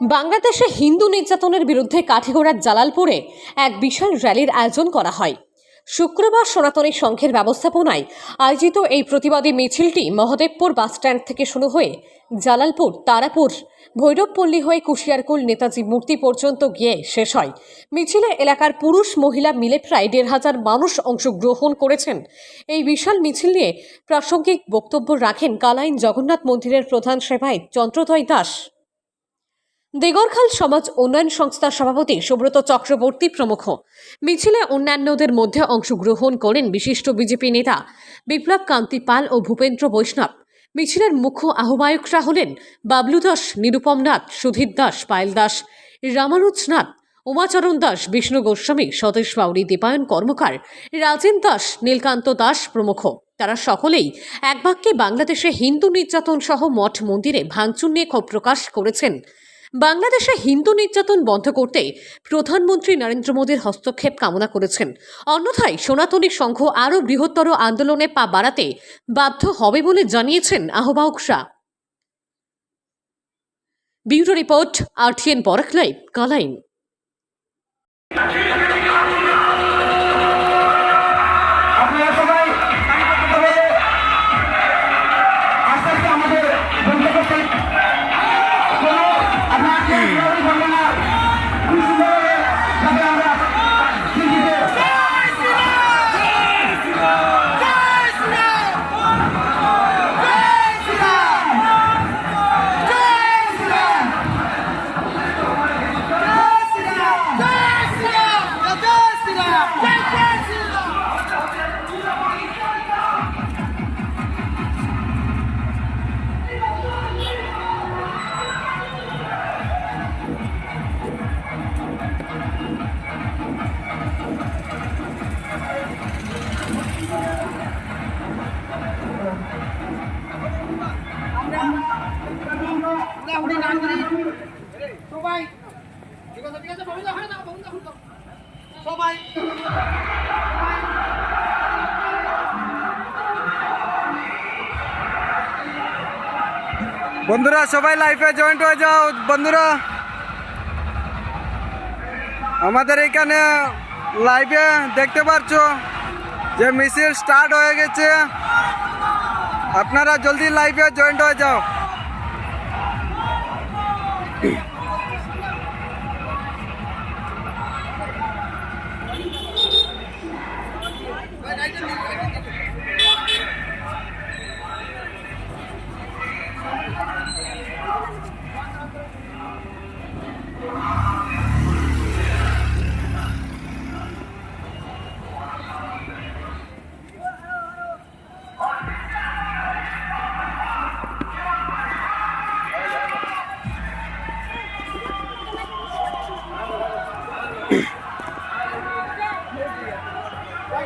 বাংলাদেশে হিন্দু নির্যাতনের বিরুদ্ধে কাঠিগোড়ার জালালপুরে এক বিশাল র্যালির আয়োজন করা হয়। শুক্রবার সনাতনী সংঘের ব্যবস্থাপনায় আয়োজিত এই প্রতিবাদী মিছিলটি মহদেবপুর বাসস্ট্যান্ড থেকে শুরু হয়ে জালালপুর, তারাপুর, ভৈরবপল্লী হয়ে কুশিয়ারকুল, নেতাজি মূর্তি পর্যন্ত গিয়ে শেষ হয়। মিছিলে এলাকার পুরুষ মহিলা মিলে প্রায় দেড় হাজার মানুষ অংশগ্রহণ করেছেন। এই বিশাল মিছিল নিয়ে প্রাসঙ্গিক বক্তব্য রাখেন কালাইন জগন্নাথ মন্দিরের প্রধান সেবায় চন্দ্রদয় দাস। দেগরখাল সমাজ উন্নয়ন সংস্থার সভাপতি সুব্রত চক্রবর্তী প্রমুখ। মিছিলে অন্যান্যদের মধ্যে অংশগ্রহণ করেন বিশিষ্ট বিজেপি নেতা বিপ্লব কান্তি পাল ও ভূপেন্দ্র বৈষ্ণব। মিছিলের মুখ্য আহ্বায়করা হলেন বাবলু দাস, নিরুপম নাথ, সুধীর দাস, পায়েল দাস, রামানুজ নাথ, উমাচরণ দাস, বিষ্ণু গোস্বামী, সতীশ বাউরি, দীপায়ন কর্মকার, রাজেন দাস, নীলকান্ত দাস প্রমুখ। তারা সকলেই এক বাক্যে বাংলাদেশে হিন্দু নির্যাতন সহ মঠ মন্দিরে ভাঙচুর নিয়ে ক্ষোভ প্রকাশ করেছেন। বাংলাদেশে হিন্দু নির্যাতন বন্ধ করতে প্রধানমন্ত্রী নরেন্দ্র মোদীর হস্তক্ষেপ কামনা করেছেন। অন্যথায় সনাতনী সংঘ আরও বৃহত্তর আন্দোলনে পা বাড়াতে বাধ্য হবে বলে জানিয়েছেন আহ্বায়ক Shah. Bureau report, RTN Barak live, Kalain. বন্ধুরা, সবাই লাইফে জয়েন্ট হয়ে যাও, বন্ধুরা। আমাদের এখানে লাইভে দেখতে পাচ্ছ যে মিছিল স্টার্ট হয়ে গেছে। আপনারা জলদি লাইভে জয়েন্ট হয়ে যাও।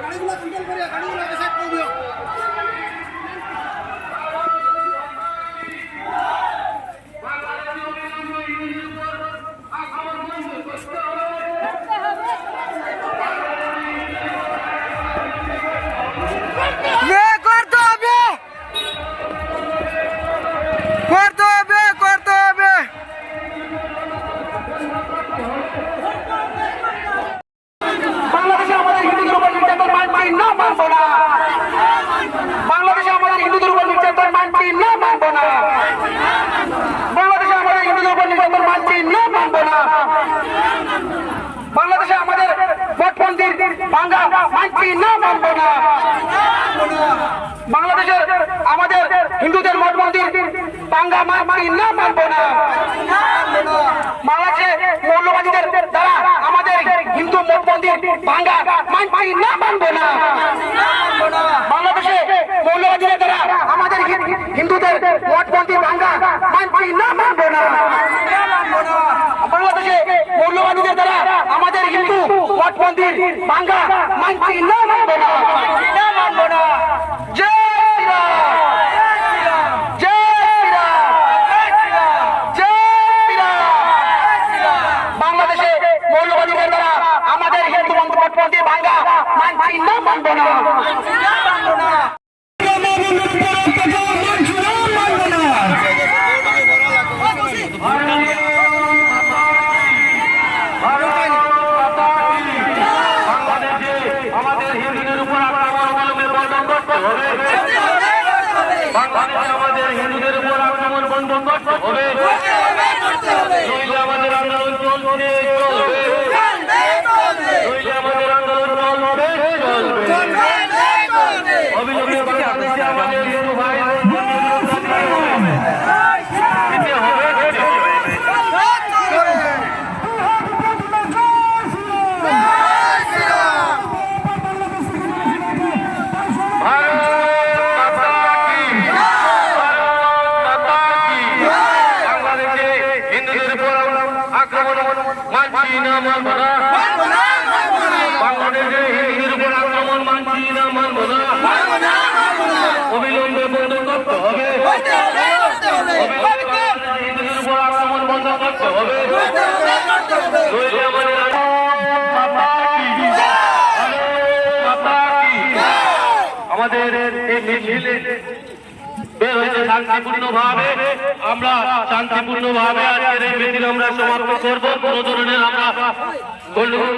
গাড়িগুলো সিঙ্গেল করে গাড়িগুলো সাইড করে দিও ভাঙ্গা মানছি না মানবো না। বাংলাদেশের আমাদের হিন্দুদের মঠ মন্দির ভাঙ্গা মানছি না মানবো না। বাংলাদেশে মৌলবাদীদের দ্বারা আমাদের হিন্দু মঠ মন্দির ভাঙ্গা মানছি না মানবো না। বাংলাদেশে মৌলবাদীদের দ্বারা আমাদের হিন্দুদের মঠ মন্দির ভাঙ্গা মানছি না মানবো না বাংলাদেশে মৌলবাদীদের দ্বারা আমাদের হিন্দু মঠ মন্দির ভাঙ্গা মানছি না মানবো না। মানবো না। জয় শ্রীরাম। বাংলাদেশে আমাদের হিন্দু বন্ধু মন্দির ভাঙ্গা মানছি না মানবো না। হবে। আক্রমণ মানছি না মানব না বাংলাদেশে হিন্দুদের উপর বন্ধ করতে হবে আমাদের আমাদের এই মিছিলে বের হয়েছে শান্তিপূর্ণ ভাবে আমরা শান্তিপূর্ণ ভাবে আজকের এই মিছিল আমরা সমাপ্ত করব। কোনো ধরনের আমরা